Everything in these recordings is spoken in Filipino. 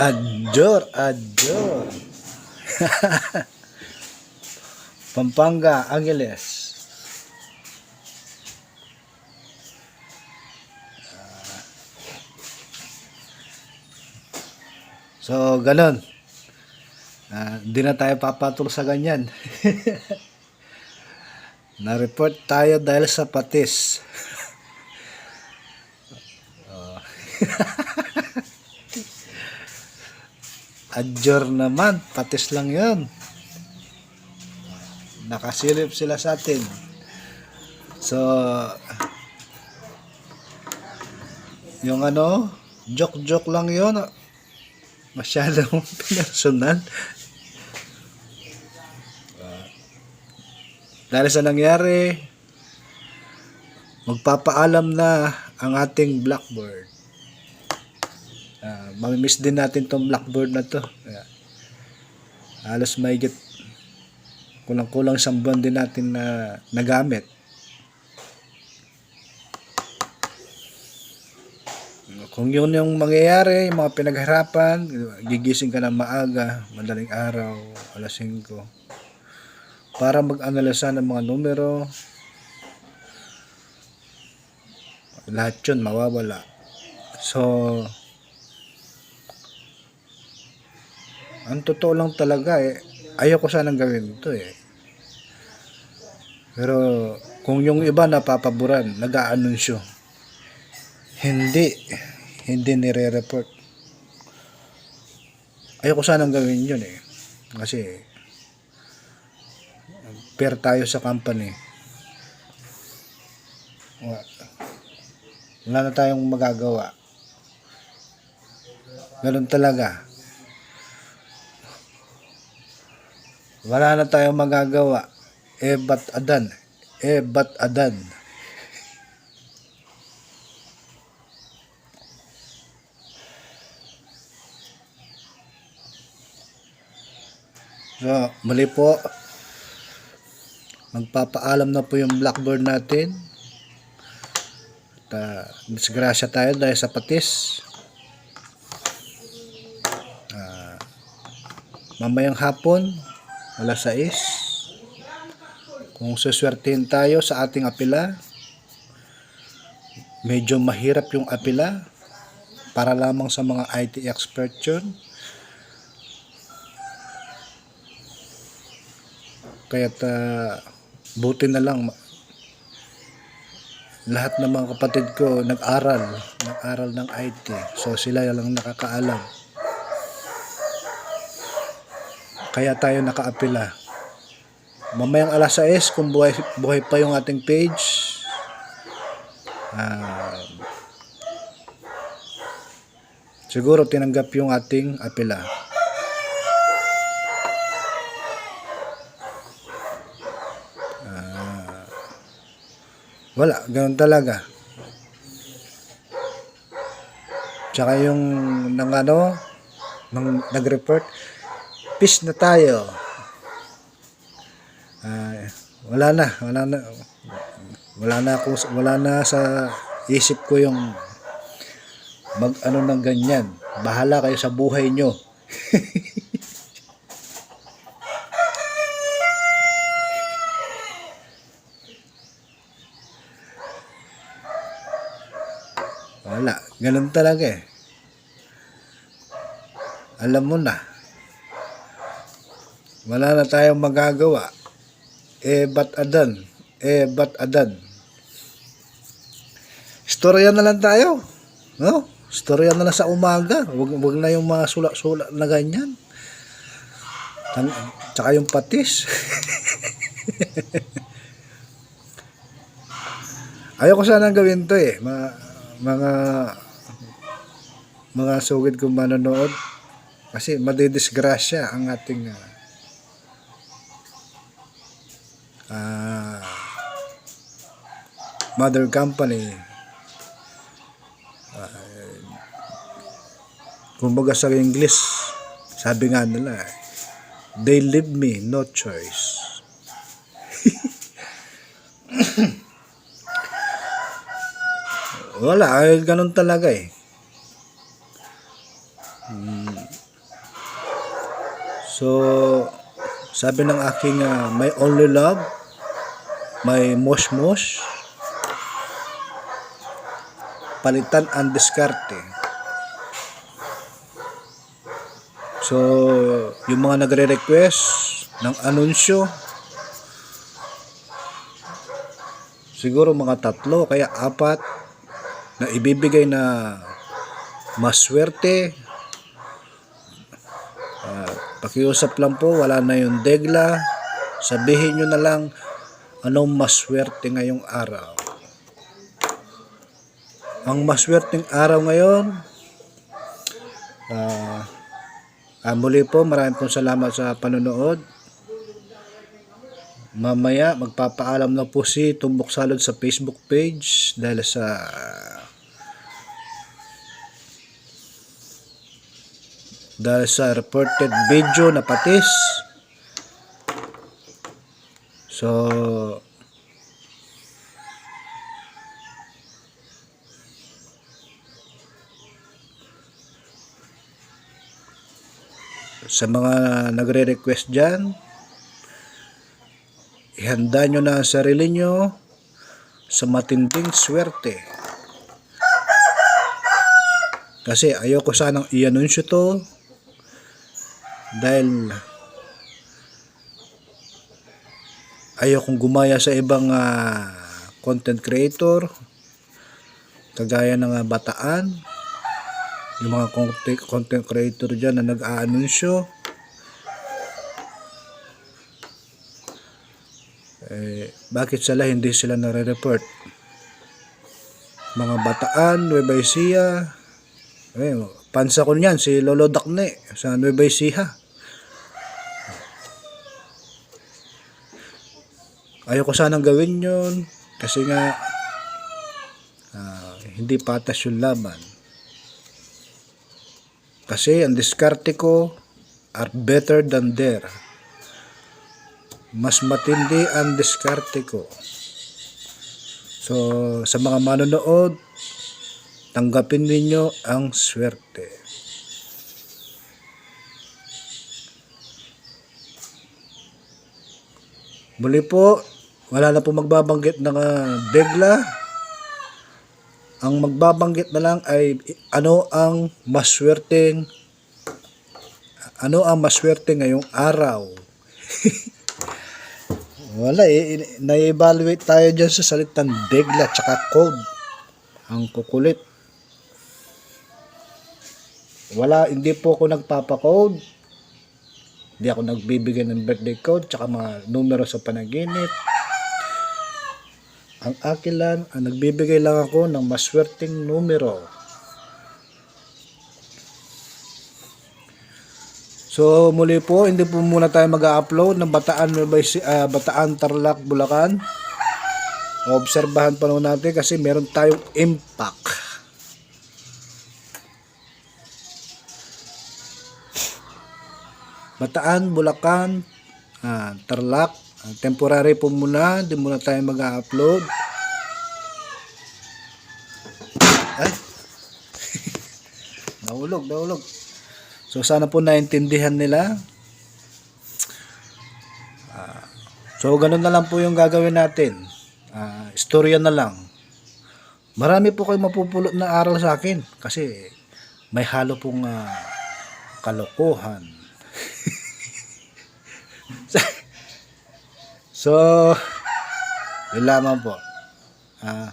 Adjor, adjor. Pampanga, Angeles. So, ganun. Ah, Hindi na tayo papatol sa ganyan. Na-report tayo dahil sa patis. Oh. Adjor naman, patis lang yun. Nakasilip sila sa atin. So, yung ano, joke-joke lang yun. Masyadong personal. Ah, dahil sa nangyari, magpapaalam na ang ating blackboard. Uh, mamimiss din natin tong blackboard na to. Kaya, halos may get kulang-kulang isang buwan din natin na nagamit. Kung yun yung mangyayari, yung mga pinagharapan, gigising ka na maaga, madaling araw, alas 5, para mag-analisa ng mga numero, lahat yun mawawala. So, ang totoo lang talaga eh, ayoko sanang gawin ito eh. Pero, kung yung iba napapaboran, nag-aanunsyo, hindi, hindi nire-report. Ayoko sanang gawin yun eh. Kasi, fair tayo sa company. Wa- Wala na tayong magagawa. Ganun talaga. Wala na tayong magagawa. Eh, bat adan? Eh, bat adan? So, muli po. Magpapaalam na po yung blackboard natin. At, uh, disgrasya tayo dahil sa patis. Ah, mamayang hapon, alas 6. Kung suswertihin tayo sa ating apila, medyo mahirap yung apila para lamang sa mga IT expert yun. Kaya't ah, buti na lang lahat ng mga kapatid ko nag-aral, nag-aral ng IT. So sila lang nakakaalam. Kaya tayo nakaapila. Mamayang alas 6 kung buhay, buhay pa yung ating page. ah, siguro tinanggap yung ating apila. Wala, ganun talaga. Tsaka yung nang ano, nang nag-report, peace na tayo. Ah, wala na, wala na. Wala na ako, wala na sa isip ko yung mag ano ng ganyan. Bahala kayo sa buhay nyo. Wala, ganun talaga eh. Alam mo na. Wala na tayong magagawa. Eh, bat adan? Eh, bat adan? Storya na lang tayo. No? Storya na lang sa umaga. Wag, wag na yung mga sula-sula na ganyan. Tan- Tsaka yung patis. Ayoko sanang gawin to eh. Mga, mga mga sugid kong manonood kasi madidisgrasya ang ating ah, mother company. Uh, kumbaga sa English sabi nga nila they leave me no choice. Wala ay ganun talaga eh. Hmm. So, sabi ng aking ah, my only love, may mosh mosh, palitan ang diskarte. So, yung mga nagre-request ng anunsyo, siguro mga tatlo, kaya apat, na ibibigay na maswerte. Uh, pakiusap lang po, wala na yung degla. Sabihin nyo na lang anong maswerte ngayong araw. Ang maswerteng araw ngayon, ah, ah, muli po, maraming pong salamat sa panonood. Mamaya, magpapaalam na po si Tumbok Salod sa Facebook page dahil sa dahil sa reported video na patis. So, sa mga nagre-request dyan, ihanda nyo na ang sarili nyo sa matinding swerte. Kasi ayoko sanang i-anunsyo to dahil ayokong gumaya sa ibang ah, content creator kagaya ng ah, bataan yung mga content, content creator dyan na nag-aanunsyo. Eh, bakit sila hindi sila nare-report? Mga bataan, Nueva Ecija. Eh, pansa ko niyan si Lolo Dakne sa Nueva Ecija. Ayoko sanang gawin yun kasi nga ah, hindi patas yung laban kasi ang diskarte ko are better than their. Mas matindi ang diskarte ko. So, sa mga manonood, tanggapin ninyo ang swerte. Muli po, wala na po magbabanggit ng uh, degla. Ang magbabanggit na lang ay ano ang maswerteng ano ang maswerte ngayong araw. Wala eh, na-evaluate tayo dyan sa salitang degla tsaka code. Ang kukulit. Wala, hindi po ako nagpapakode. Hindi ako nagbibigay ng birthday code tsaka mga numero sa panaginip. Ang akin lang, ang nagbibigay lang ako ng maswerteng numero. So muli po, hindi po muna tayo mag-upload ng Bataan, ah, Bataan Tarlac, Bulacan. Obserbahan pa naman natin kasi meron tayong impact. Bataan, Bulacan, ah, Tarlac, temporary po muna, hindi muna tayo mag-upload. Ay! nahulog, nahulog. So sana po naintindihan nila. Ah, so ganun na lang po yung gagawin natin. Ah, istorya na lang. Marami po kayo mapupulot na aral sa akin kasi may halo pong ah, kalokohan. So, yun lamang po. Ah,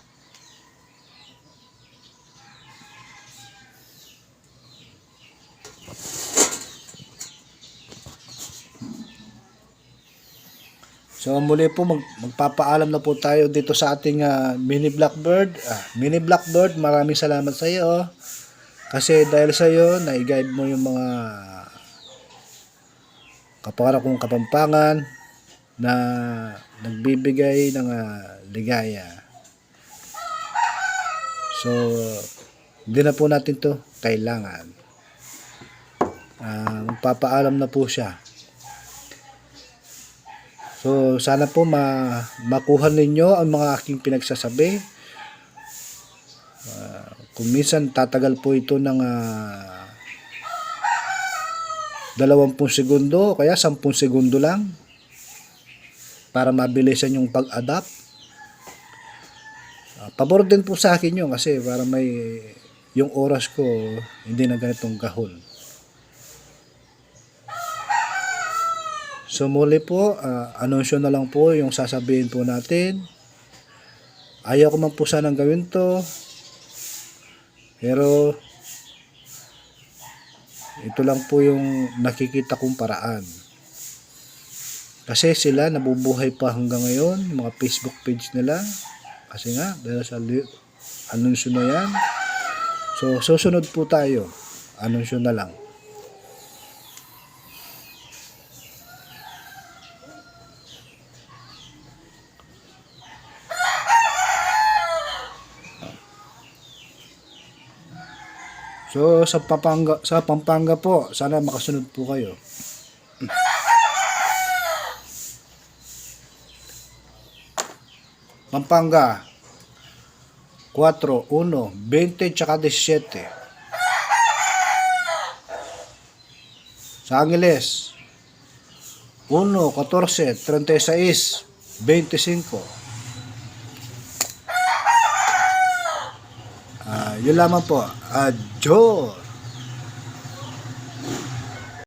So muli po mag, magpapaalam na po tayo dito sa ating ah, mini blackbird. Ah, mini blackbird, maraming salamat sa iyo. Kasi dahil sa iyo, na-guide mo yung mga kapara kong kapampangan na nagbibigay ng ah, ligaya. So, hindi na po natin to kailangan. Ah, magpapaalam na po siya. So, sana po ma makuha ninyo ang mga aking pinagsasabi. Ah, kung minsan tatagal po ito ng ah, 20 segundo, kaya 10 segundo lang para mabilisan yung pag-adapt. Ah, pabor din po sa akin yun kasi para may yung oras ko hindi na ganitong kahon. So muli po, ah, anunsyo na lang po yung sasabihin po natin. Ayaw ko man po sanang gawin to. Pero ito lang po yung nakikita kong paraan. Kasi sila nabubuhay pa hanggang ngayon, mga Facebook page nila. Kasi nga, dahil sa anunsyo na yan. So, susunod po tayo. Anunsyo na lang. So sa Pampanga sa Pampanga po, sana makasunod po kayo. Pampanga 4, 1, 20 tsaka 17. Sa Angeles 1, 14, 36, 25. Ah, yun lamang po. Adios.